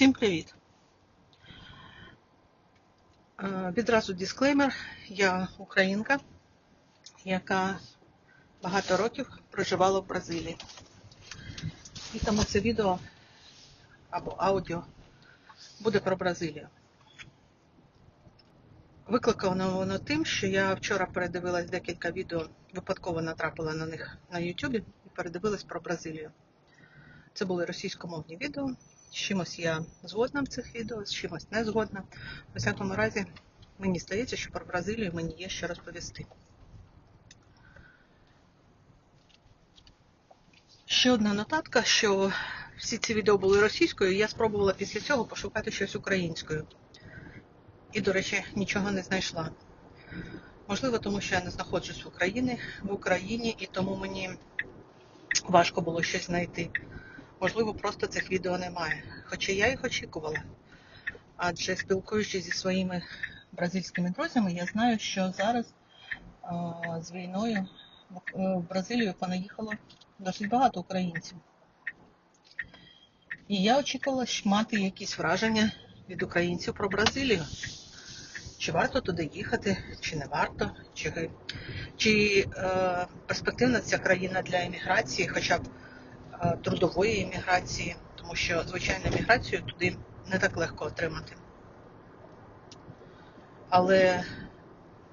Всім привіт! Е, Відразу дисклеймер. Я українка, яка багато років проживала в Бразилії. І тому це відео або аудіо буде про Бразилію. Викликано воно тим, що я вчора передивилась декілька відео, випадково натрапила на них на YouTube і передивилась про Бразилію. Це були російськомовні відео. З чимось я згодна в цих відео, з чимось не згодна. У всякому разі, мені здається, що про Бразилію мені є що розповісти. Ще одна нотатка, що всі ці відео були російською, і я спробувала після цього пошукати щось українською. І, до речі, нічого не знайшла. Можливо, тому що я не знаходжусь в Україні, в Україні, і тому мені важко було щось знайти. Можливо, просто цих відео немає. Хоча я їх очікувала. Адже спілкуючись зі своїми бразильськими друзями, я знаю, що зараз з війною в- Бразилію понаїхало досить багато українців. І я очікувала мати якісь враження від українців про Бразилію. Чи варто туди їхати, чи не варто, чи, чи е, перспективна ця країна для еміграції, хоча б трудової еміграції, тому що звичайну еміграцію туди не так легко отримати. Але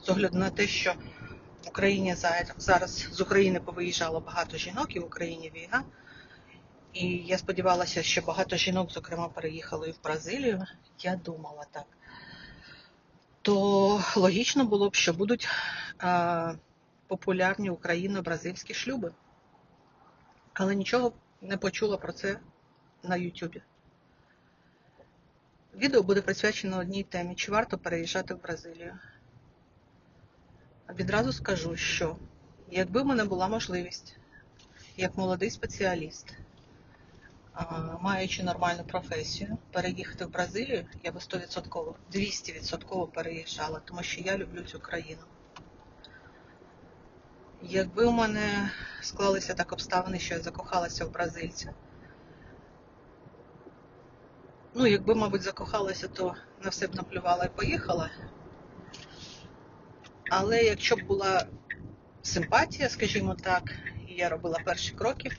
з огляду на те, що в Україні зараз з України повиїжджало багато жінок, і в Україні війна. І я сподівалася, що багато жінок, зокрема, переїхали в Бразилію. Я думала так. То логічно було б, що будуть е, популярні україно-бразильські шлюби. Але нічого не почула про це на Ютубі. Відео буде присвячено одній темі, чи варто переїжджати в Бразилію. Відразу скажу, що якби в мене була можливість, як молодий спеціаліст, маючи нормальну професію, переїхати в Бразилію, я би 100%, 200% переїжджала, тому що я люблю цю країну. Якби у мене склалися так обставини, що я закохалася в бразильця. Ну, якби, мабуть, закохалася, то на все б наплювала і поїхала. Але якщо б була симпатія, скажімо так, і я робила перші кроки,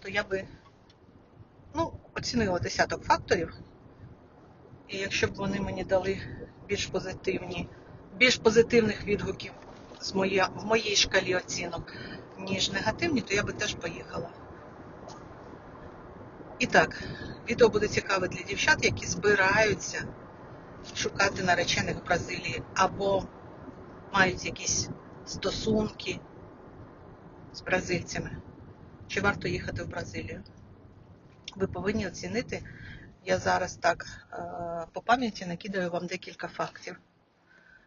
то я би ну, оцінила десяток факторів. І якщо б вони мені дали більш позитивні, більш позитивних відгуків з моя, в моїй шкалі оцінок, ніж негативні, то я би теж поїхала. І так, відео буде цікаве для дівчат, які збираються шукати наречених в Бразилії або мають якісь стосунки з бразильцями. Чи варто їхати в Бразилію? Ви повинні оцінити. Я зараз так е, по пам'яті накидаю вам декілька фактів.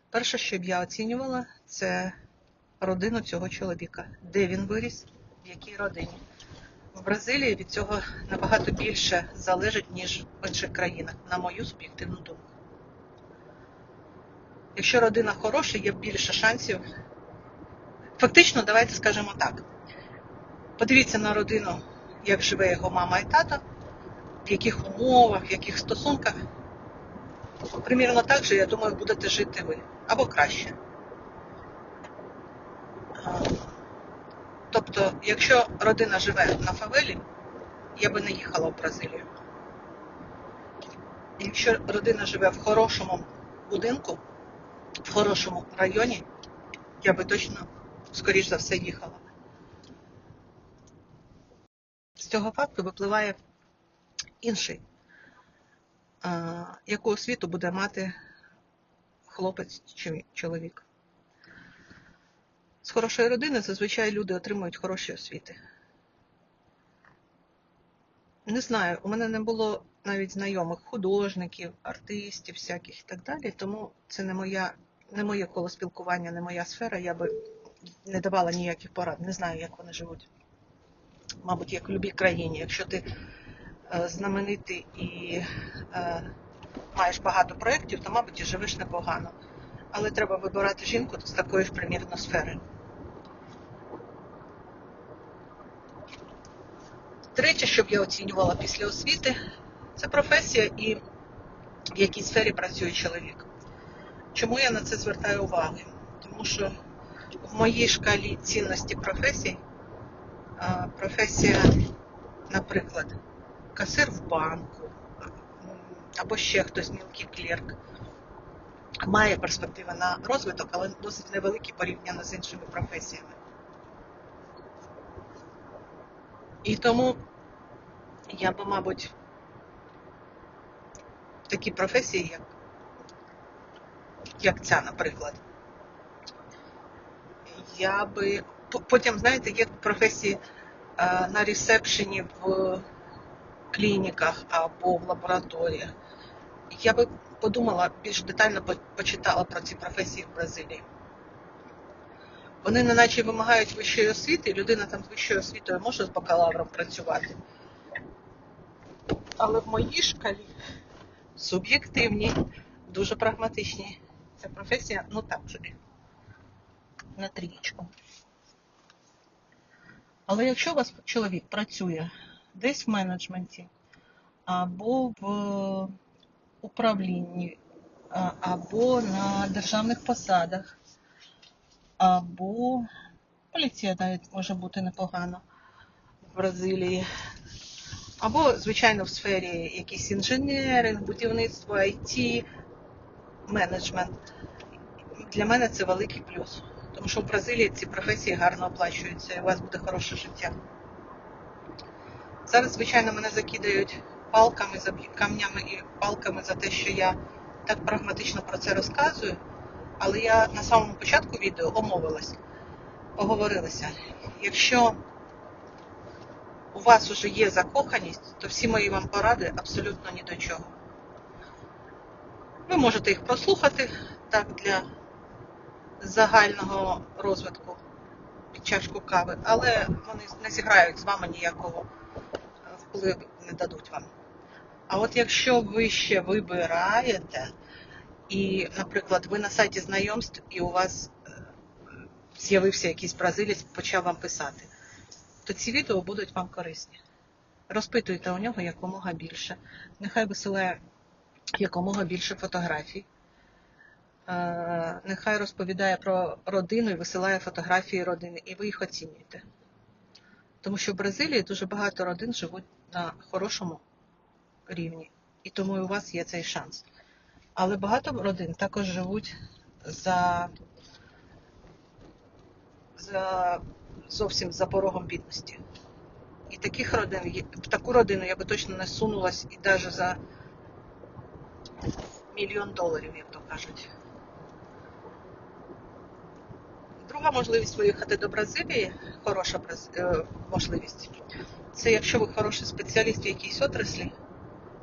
Перше, що б я оцінювала, це родину цього чоловіка. Де він виріс, в якій родині. В Бразилії від цього набагато більше залежить, ніж в інших країнах, на мою суб'єктивну думку. Якщо родина хороша, є більше шансів. Фактично, давайте скажемо так. Подивіться на родину, як живе його мама і тато, в яких умовах, в яких стосунках. Примірно так же, я думаю, будете жити ви. Або краще. Тобто, якщо родина живе на фавелі, я би не їхала в Бразилію. Якщо родина живе в хорошому будинку, в хорошому районі, я би точно, скоріш за все, їхала. З цього факту випливає інший, яку освіту буде мати хлопець чи чоловік. З хорошої родини зазвичай люди отримують хороші освіти. Не знаю, у мене не було навіть знайомих художників, артистів, всяких і так далі, тому це не моя, не моє коло спілкування, не моя сфера. Я би не давала ніяких порад. Не знаю, як вони живуть. Мабуть, як в будь-якій країні. Якщо ти знаменитий і е, маєш багато проєктів, то, мабуть, і живеш непогано. Але треба вибирати жінку з такої ж примірно сфери. Третє, що б я оцінювала після освіти, Це професія і в якій сфері працює чоловік. Чому я на це звертаю увагу? Тому що в моїй шкалі цінності професій професія, наприклад, касир в банку або ще хтось мілкий клерк, має перспективи на розвиток, але досить невеликі порівняно з іншими професіями. І тому я би, мабуть, такі професії, як, як ця, наприклад, я би. Потім, знаєте, є професії е, на ресепшені в клініках або в лабораторіях. Я би подумала, більш детально почитала про ці професії в Бразилії. Вони не наче вимагають вищої освіти, і людина там з вищою освітою може з бакалавром працювати. Але в моїй шкалі суб'єктивні, дуже прагматичні. Ця професія, ну так собі, на трієчку. Але якщо у вас чоловік працює десь в менеджменті, або в управлінні, або на державних посадах, або поліція навіть може бути непогано в Бразилії, або, звичайно, в сфері якісь інженеринг, будівництво, IT, менеджмент. Для мене це великий плюс. Тому що в Бразилії ці професії гарно оплачуються і у вас буде хороше життя. Зараз, звичайно, мене закидають палками, камнями і палками за те, що я так прагматично про це розказую. Але я на самому початку відео омовилась, поговорилася. Якщо у вас вже є закоханість, то всі мої вам поради абсолютно ні до чого. Ви можете їх прослухати так для загального розвитку під чашку кави, але вони не зіграють з вами ніякого впливу, не дадуть вам. А от якщо ви ще вибираєте, і, наприклад, ви на сайті знайомств, і у вас е, з'явився якийсь бразилець, почав вам писати, то ці відео будуть вам корисні. Розпитуйте у нього якомога більше. Нехай висилає якомога більше фотографій. Е, Нехай розповідає про родину і висилає фотографії родини, і ви їх оцінюєте. Тому що в Бразилії дуже багато родин живуть на хорошому рівні, і тому у вас є цей шанс. Але багато родин також живуть за, за зовсім за порогом бідності. І таких родин, в таку родину я би точно не сунулась і навіть за мільйон доларів, як то кажуть. Друга можливість виїхати до Бразилії, хороша е, можливість, це якщо ви хороший спеціаліст в якійсь отраслі,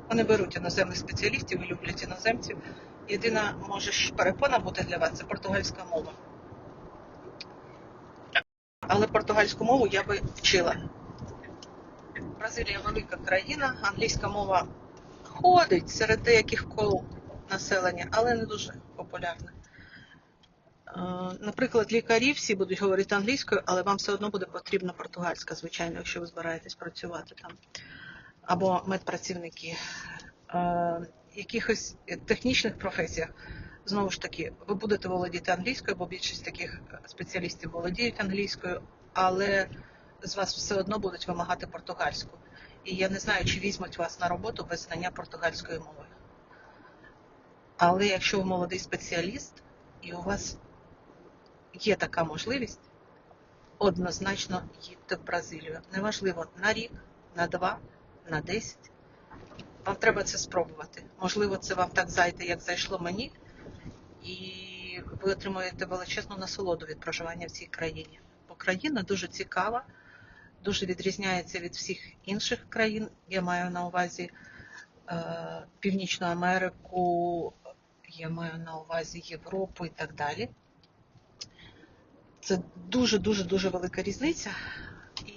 вони беруть іноземних спеціалістів і люблять іноземців. Єдина може перепона бути для вас це португальська мова. Але португальську мову я би вчила. Бразилія велика країна, англійська мова ходить серед деяких кол населення, але не дуже популярна. Е, Наприклад, лікарі всі будуть говорити англійською, але вам все одно буде потрібна португальська, звичайно, якщо ви збираєтесь працювати там. Або медпрацівники. Е, якихось технічних професіях, знову ж таки, ви будете володіти англійською, бо більшість таких спеціалістів володіють англійською, але з вас все одно будуть вимагати португальську. І я не знаю, чи візьмуть вас на роботу без знання португальської мови. Але якщо ви молодий спеціаліст і у вас є така можливість, однозначно їдьте в Бразилію. Неважливо на рік, на два, на десять. Вам треба це спробувати. Можливо, це вам так зайде, як зайшло мені, і ви отримуєте величезну насолоду від проживання в цій країні. Бо країна дуже цікава, дуже відрізняється від всіх інших країн. Я маю на увазі е, Північну Америку, я маю на увазі Європу і так далі. Це дуже дуже велика різниця. І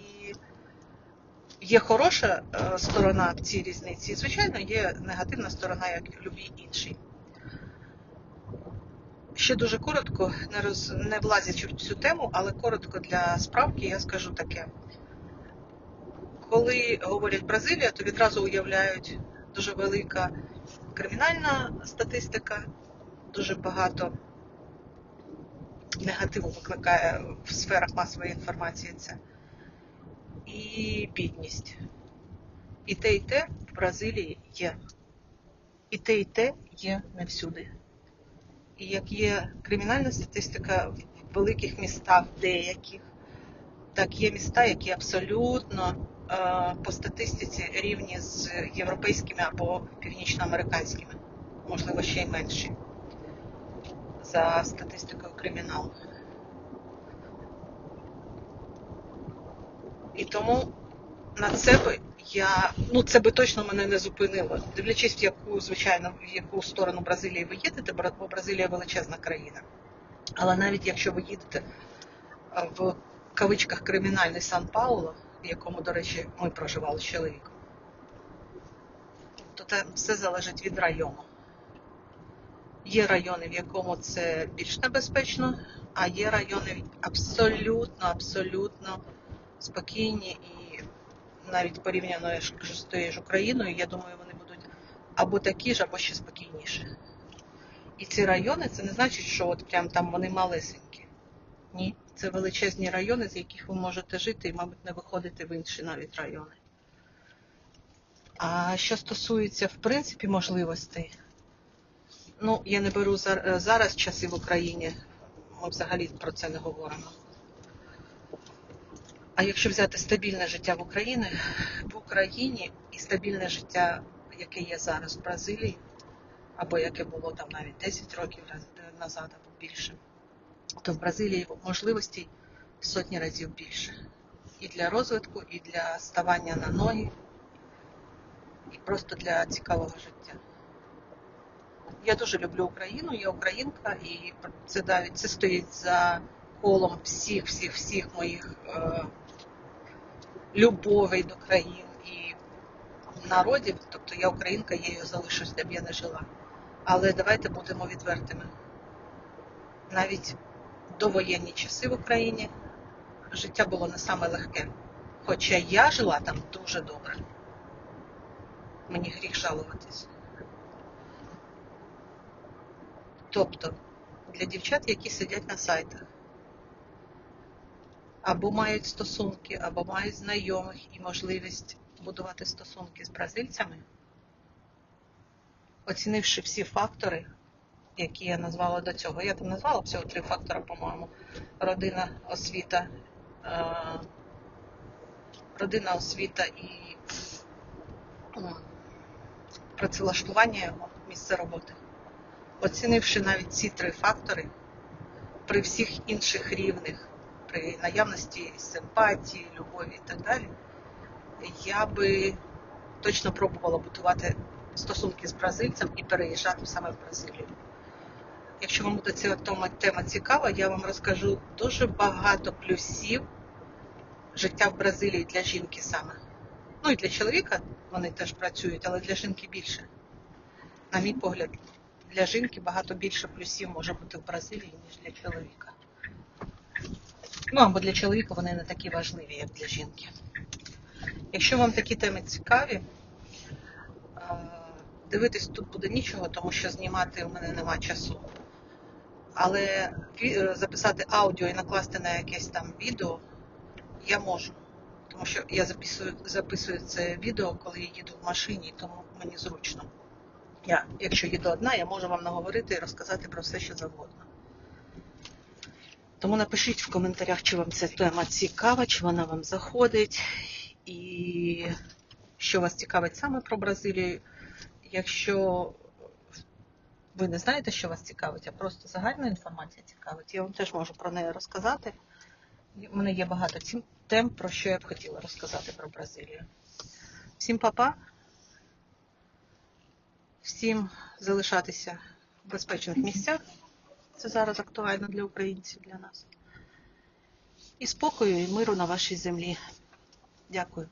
є хороша е, сторона в цій різниці, і, звичайно, є негативна сторона, як і в будь-якій іншій. Ще дуже коротко, не, роз, не влазячи в цю тему, але коротко для справки я скажу таке. Коли говорять Бразилія, то відразу уявляють дуже велика кримінальна статистика, дуже багато негативу викликає в сферах масової інформації це. І бідність. І те, і те в Бразилії є. І те, і те є не всюди. І як є кримінальна статистика в великих містах, деяких, так є міста, які абсолютно е, по статистиці рівні з європейськими або північноамериканськими, можливо, ще й менші за статистикою криміналу. І тому на це би я, ну це би точно мене не зупинило. Дивлячись, в яку, звичайно, в яку сторону Бразилії ви їдете, бо Бразилія величезна країна. Але навіть якщо ви їдете в кавичках кримінальний Сан-Пауло, в якому, до речі, ми проживали з чоловіком, то там все залежить від району. Є райони, в якому це більш небезпечно, а є райони абсолютно, абсолютно спокійні і навіть порівняно з тією ж Україною, я думаю, вони будуть або такі ж, або ще спокійніші. І ці райони це не значить, що от прям там вони малесенькі. Ні, це величезні райони, з яких ви можете жити і, мабуть, не виходити в інші навіть райони. А що стосується, в принципі, можливостей, ну, я не беру е, зараз часи в Україні, ми взагалі про це не говоримо. А якщо взяти стабільне життя в Україні, в Україні і стабільне життя, яке є зараз в Бразилії, або яке було там навіть 10 років назад або більше, то в Бразилії можливостей сотні разів більше. І для розвитку, і для ставання на ноги, і просто для цікавого життя. Я дуже люблю Україну, я українка, і це навіть це стоїть за колом всіх, всіх, всіх моїх е, любовей до країн і народів. Тобто я українка, я її залишусь, де б я не жила. Але давайте будемо відвертими. Навіть довоєнні часи в Україні життя було не саме легке. Хоча я жила там дуже добре. Мені гріх жалуватись. Тобто для дівчат, які сидять на сайтах, або мають стосунки, або мають знайомих і можливість будувати стосунки з бразильцями, оцінивши всі фактори, які я назвала до цього. Я там назвала всього три фактори, по-моєму. Родина, освіта, е, родина, освіта і працевлаштування його, місце роботи. Оцінивши навіть ці три фактори, при всіх інших рівних, при наявності симпатії, любові і так далі, я би точно пробувала будувати стосунки з бразильцем і переїжджати саме в Бразилію. Якщо вам буде ця тема цікава, я вам розкажу дуже багато плюсів життя в Бразилії для жінки саме. Ну і для чоловіка вони теж працюють, але для жінки більше. На мій погляд, для жінки багато більше плюсів може бути в Бразилії, ніж для чоловіка. Ну або для чоловіка вони не такі важливі, як для жінки. Якщо вам такі теми цікаві, дивитись тут буде нічого, тому що знімати у мене нема часу. Але е, записати аудіо і накласти на якесь там відео я можу. Тому що я записую, записую це відео, коли я їду в машині, тому мені зручно. Я, якщо їду одна, я можу вам наговорити і розказати про все, що завгодно. Тому напишіть в коментарях, чи вам ця тема цікава, чи вона вам заходить, і що вас цікавить саме про Бразилію. Якщо ви не знаєте, що вас цікавить, а просто загальна інформація цікавить, я вам теж можу про неї розказати. У мене є багато тем, про що я б хотіла розказати про Бразилію. Всім па-па! Всім залишатися в безпечних місцях. Це зараз актуально для українців, для нас. І спокою, і миру на вашій землі. Дякую.